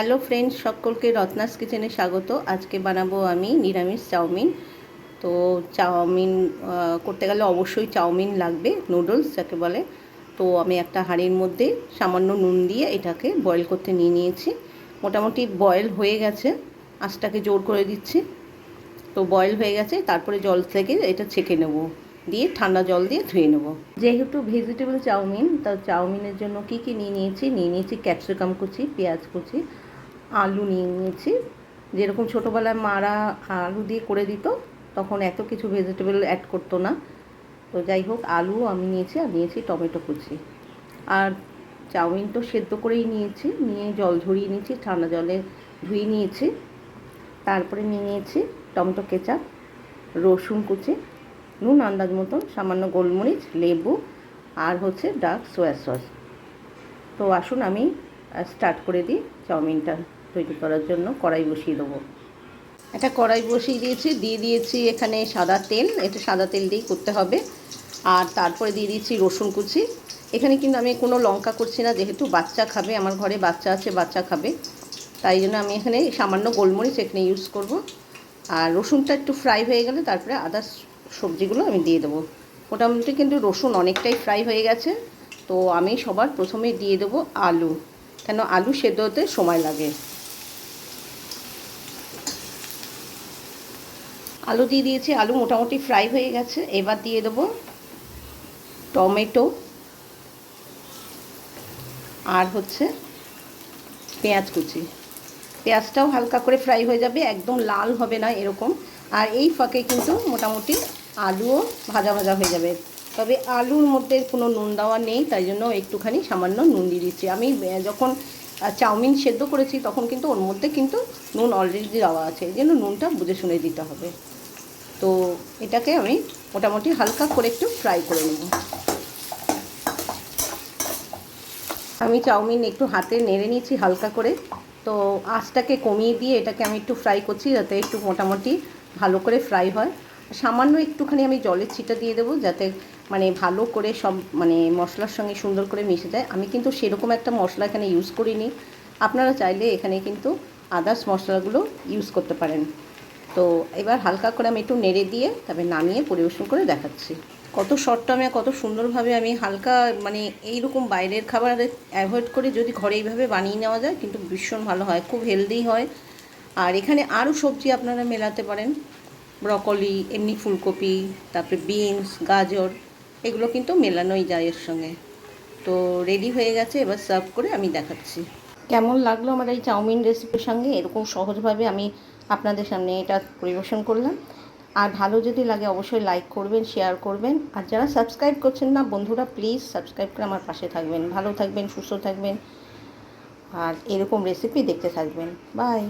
Hello friends, সকলকে রত্নাস কিচেনে স্বাগত। আজকে বানাবো আমি নিরামিষ চাউমিন। তো চাউমিন করতে গেলে অবশ্যই চাউমিন লাগবে, নুডলস যাকে বলে। তো আমি একটা হাঁড়ির মধ্যে সামান্য নুন দিয়ে এটাকে বয়েল করতে নিয়ে নিয়েছি। মোটামুটি বয়েল হয়ে গেছে, আঁচটাকে জোর করে দিচ্ছি। তো বয়েল হয়ে গেছে, তারপরে জল থেকে এটা ছেঁকে নেব। দিয়ে ঠান্ডা জল দিয়ে ধুয়ে নেব। যেহেতু ভেজিটেবল চাউমিন, তা চাউমিনের জন্য কি কি নিয়ে নিয়েছি? নিয়ে নিয়েছি ক্যাপসিকাম কুচি, পেঁয়াজ কুচি আলু নিয়ে নিয়েছি। যেরকম ছোটোবেলায় মারা আলু দিয়ে করে দিত, তখন এত কিছু ভেজিটেবল অ্যাড করতো না। তো যাই হোক, আলু আমি নিয়েছি আর নিয়েছি টমেটো কুচি। আর চাউমিন তো সেদ্ধ করেই নিয়েছি, নিয়ে জল ঝরিয়ে নিয়েছি, ঠান্ডা জলে ধুয়ে নিয়েছি। তারপরে নিয়ে নিয়েছি টমেটো কেচাপ, রসুন কুচি, নুন আন্দাজ মতন, সামান্য গোলমরিচ, লেবু আর হচ্ছে ডার্ক সোয়া সস। তো আসুন আমি স্টার্ট করে দিই চাউমিনটা। তৈরি করার জন্য কড়াই বসিয়ে দেবো। একটা কড়াই বসিয়ে দিয়েছি, দিয়ে দিয়েছি এখানে সাদা তেল, এটা সাদা তেল দিয়েই করতে হবে। আর তারপরে দিয়ে দিয়েছি রসুন কুচি। এখানে কিন্তু আমি কোনো লঙ্কা করছি না, যেহেতু বাচ্চা খাবে, আমার ঘরে বাচ্চা আছে, বাচ্চা খাবে। তাই জন্য আমি এখানে সামান্য গোলমরিচ এখানে ইউজ করব। আর রসুনটা একটু ফ্রাই হয়ে গেলে তারপরে আদার্স সবজিগুলো আমি দিয়ে দেবো। মোটামুটি কিন্তু রসুন অনেকটাই ফ্রাই হয়ে গেছে, তো আমি সবার প্রথমে দিয়ে দেবো আলু। কেন আলু সেদ্ধ হতে সময় লাগে। আলু দিয়ে দিয়েছি, আলু মোটামুটি ফ্রাই হয়ে গেছে। এবার দিয়ে দেবো টমেটো আর হচ্ছে পেঁয়াজ কুচি। পেঁয়াজটাও হালকা করে ফ্রাই হয়ে যাবে, একদম লাল হবে না এরকম। আর এই ফাঁকে কিন্তু মোটামুটি আলুও ভাজা ভাজা হয়ে যাবে। তবে আলুর মধ্যে কোনো নুন দেওয়া নেই, তাই জন্য একটুখানি সামান্য নুন দিয়ে দিচ্ছি। আমি যখন চাউমিন সেদ্ধ করেছি, তখন কিন্তু ওর মধ্যে কিন্তু নুন অলরেডি দেওয়া আছে। এই জন্য নুনটা বুঝে শুনে দিতে হবে। তো এটাকে আমি মোটামুটি হালকা করে একটু ফ্রাই করে নেব। আমি চাউমিন একটু হাতে নেড়ে নিয়েছি হালকা করে। তো আঁচটাকে কমিয়ে দিয়ে এটাকে আমি একটু ফ্রাই করছি যাতে একটু মোটামুটি ভালো করে ফ্রাই হয়। সামান্য একটুখানি আমি জলের ছিটা দিয়ে দেবো যাতে মানে ভালো করে সব মানে মশলার সঙ্গে সুন্দর করে মিশে যায়। আমি কিন্তু সেরকম একটা মশলা এখানে ইউজ করিনি। আপনারা চাইলে এখানে কিন্তু আদার্স মশলাগুলো ইউজ করতে পারেন। তো এবার হালকা করে আমি একটু নেড়ে দিয়ে তবে নামিয়ে পরিবেশন করে দেখাচ্ছি। কত শর্ট টাইমে কত সুন্দরভাবে আমি হালকা মানে এইরকম বাইরের খাবার অ্যাভয়েড করে যদি ঘরে এইভাবে বানিয়ে নেওয়া যায় কিন্তু ভীষণ ভালো হয়, খুব হেলদি হয়। আর এখানে আরও সবজি আপনারা মেলাতে পারেন ব্রকলি এমনি ফুলকপি, তারপরে বিনস গাজর, এগুলো কিন্তু মেলানোই যায় এর সঙ্গে। তো রেডি হয়ে গেছে, এবার সার্ভ করে আমি দেখাচ্ছি। কেমন লাগল আমার এই চাউমিন রেসিপির সঙ্গে? এরকম সহজভাবে আমি আপনাদের সামনে এটা পরিবেশন করলাম। আর ভালো যদি লাগে অবশ্যই লাইক করবেন শেয়ার করবেন। আর যারা সাবস্ক্রাইব করছেন না, বন্ধুরা প্লিজ সাবস্ক্রাইব করে আমার পাশে থাকবেন। ভালো থাকবেন, সুস্থ থাকবেন। আর এরকম রেসিপি দেখতে থাকবেন। বাই